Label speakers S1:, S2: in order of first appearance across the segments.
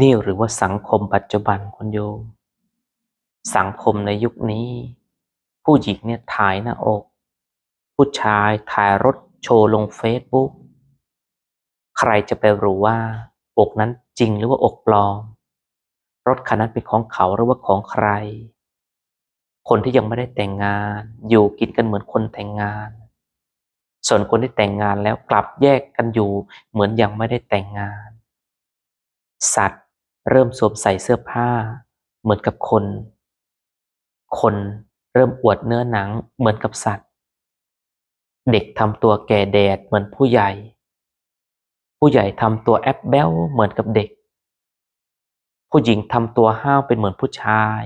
S1: นี่หรือว่าสังคมปัจจุบันคุณโยม สังคมในยุคนี้ ผู้หญิงเนี่ยถ่ายหน้าอก ผู้ชายถ่ายรถโชว์ลงเฟซบุ๊กใครจะไปรู้ว่า อกนั้นจริงหรือว่าอกปลอม รถคันนั้นเป็นของเขาหรือว่าของใคร คนที่ยังไม่ได้แต่งงาน อยู่กินกันเหมือนคนแต่งงาน ส่วนคนที่แต่งงานแล้วกลับแยกกันอยู่เหมือนยังไม่ได้แต่งงาน สัตว์ เริ่มสวมใส่เสื้อผ้า เหมือนกับคน คนเริ่มอวดเนื้อหนังเหมือนกับสัตว์ เด็กทำตัวแก่แดดเหมือนผู้ใหญ่ ผู้ใหญ่ทำตัวแอปแบลเหมือนกับเด็ก ผู้หญิงทำตัวห้าวเป็นเหมือนผู้ชาย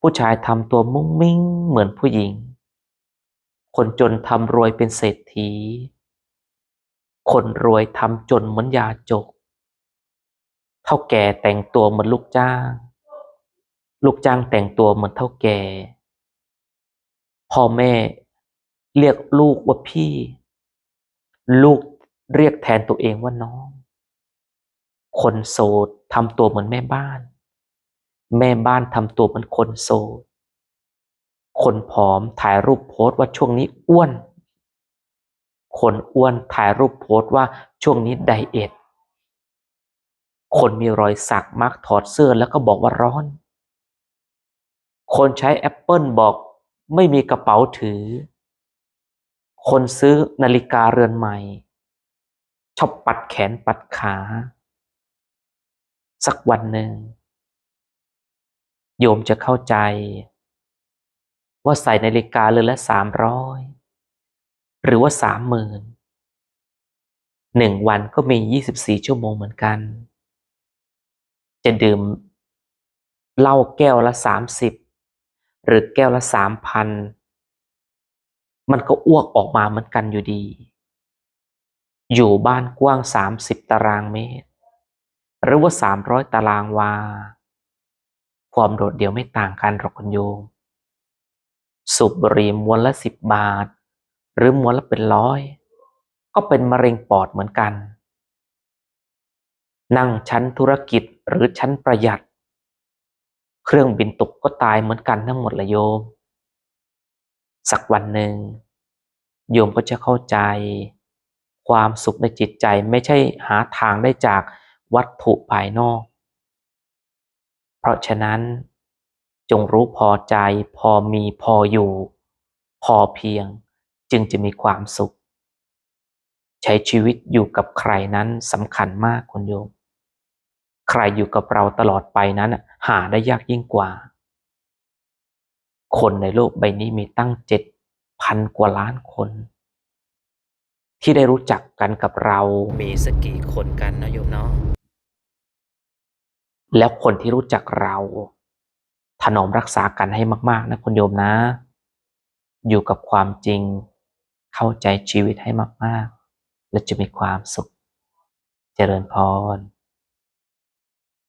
S1: ผู้ชายทำตัวมุ้งมิ้งเหมือนผู้หญิง คนจนทำรวยเป็นเศรษฐี คนรวยทำจนเหมือนยาจก เท่าแก่แต่งตัวเหมือนลูกจ้าง ลูกจ้างแต่งตัวเหมือนเท่าแก่ พ่อแม่เรียกลูกว่าพี่ ลูกเรียกแทนตัวเองว่าน้อง คนโสดทำตัวเหมือนแม่บ้าน แม่บ้านทำตัวเหมือนคนโสด คนผอมถ่ายรูปโพสต์ว่าช่วงนี้อ้วน คนอ้วนถ่ายรูปโพสต์ว่าช่วงนี้ไดเอท คนมีรอยสักมักถอดเสื้อแล้วก็บอกว่าร้อน คนใช้แอปเปิลบอกไม่มีกระเป๋าถือ คนซื้อนาฬิกาเรือนใหม่ ชอบปัดแขนปัดขา สักวันหนึ่ง โยมจะเข้าใจ ว่าใส่นาฬิกาเรือนละสามร้อยหรือว่าสามหมื่นหนึ่งวันก็มียี่สิบสี่ชั่วโมงเหมือนกัน จะดื่มเหล้าแก้วละสามสิบหรือแก้วละสามพันมันก็อ้วกออกมาเหมือนกันอยู่ดี อยู่บ้านกว้างสามสิบตารางเมตร หรือว่าสามร้อยตารางวา ความโดดเดี่ยวไม่ต่างกันหรอกคุณโยม สูบบุหรี่มวนละสิบบาท หรือมวนละเป็นร้อย ก็เป็นมะเร็งปอดเหมือนกัน นั่งชั้นธุรกิจ หรือชั้นประหยัด เครื่องบินตกก็ตายเหมือนกันทั้งหมดละโยม สักวันหนึ่ง โยมก็จะเข้าใจ ความสุขในจิตใจไม่ใช่หาทางได้จากวัตถุภายนอก เพราะฉะนั้น จงรู้พอใจ พอมีพออยู่ พอเพียงจึงจะมีความสุข ใช้ชีวิตอยู่กับใครนั้นสำคัญมากคุณโยม ใครอยู่กับเราตลอดไปนั้นน่ะหาได้ยากยิ่งกว่า คนในโลกใบนี้มีตั้งเจ็ดพันกว่าล้านคน ที่ได้รู้จักกันกับเรา มีสักกี่คนกันนะโยมเนาะแล้วคนที่รู้จักเรา ถนอมรักษากันให้มาก ๆ นะคุณโยมนะ อยู่กับความจริง เข้าใจชีวิตให้มาก ๆ และจะมีความสุข เจริญพร